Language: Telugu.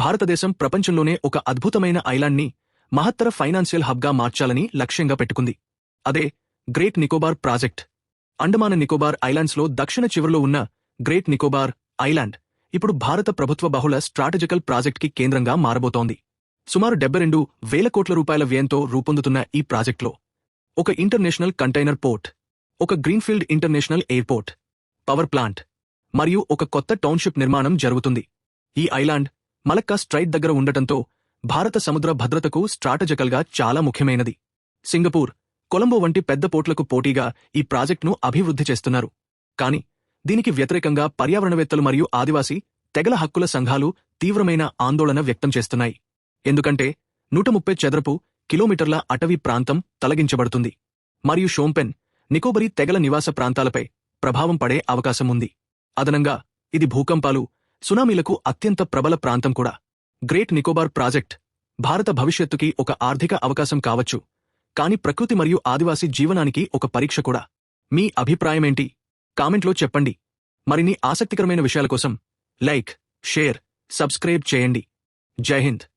భారతదేశం ప్రపంచంలోనే ఒక అద్భుతమైన ఐలాండ్ని మహత్తర ఫైనాన్షియల్ హబ్గా మార్చాలని లక్ష్యంగా పెట్టుకుంది. అదే great Nicobar project. Andaman Nicobar ఐలాండ్స్లో దక్షిణ చివరలో ఉన్న గ్రేట్ నికోబార్ ఐలాండ్ ఇప్పుడు భారత ప్రభుత్వ బహుళ స్ట్రాటజికల్ ప్రాజెక్ట్కి కేంద్రంగా మారబోతోంది. సుమారు డెబ్బై రెండు వేల కోట్ల రూపాయల వ్యయంతో రూపొందుతున్న ఈ ప్రాజెక్టులో ఒక ఇంటర్నేషనల్ కంటైనర్ పోర్ట్ ఒక greenfield international airport power plant మరియు ఒక కొత్త టౌన్షిప్ నిర్మాణం జరుగుతుంది. ఈ ఐలాండ్ మలక్కా స్ట్రైట్ దగ్గర ఉండటంతో భారత సముద్ర భద్రతకు స్ట్రాటజికల్గా చాలా ముఖ్యమైనది. సింగపూర్ కొలంబో వంటి పెద్ద పోర్ట్లకు పోటీగా ఈ ప్రాజెక్టును అభివృద్ధి చేస్తున్నారు. కాని దీనికి వ్యతిరేకంగా పర్యావరణవేత్తలు మరియు ఆదివాసీ తెగల హక్కుల సంఘాలు తీవ్రమైన ఆందోళన వ్యక్తం చేస్తున్నాయి. ఎందుకంటే నూట ముప్పై చదరపు కిలోమీటర్ల అటవీ ప్రాంతం తొలగించబడుతుంది. మరియు షోంపెన్ నికోబరీ తెగల నివాస ప్రాంతాలపై ప్రభావం పడే అవకాశం ఉంది. అదనంగా ఇది భూకంపాలు సునామీలకు అత్యంత ప్రబల ప్రాంతం కూడా. గ్రేట్ నికోబార్ ప్రాజెక్ట్ భారత భవిష్యత్తుకి ఒక ఆర్థిక అవకాశం కావచ్చు. కాని ప్రకృతి మరియు ఆదివాసీ జీవనానికి ఒక పరీక్ష కూడా. మీ అభిప్రాయమేంటి? కామెంట్లో చెప్పండి. మరిన్ని ఆసక్తికరమైన విషయాల కోసం లైక్ షేర్ సబ్స్క్రైబ్ చేయండి. జై హింద్.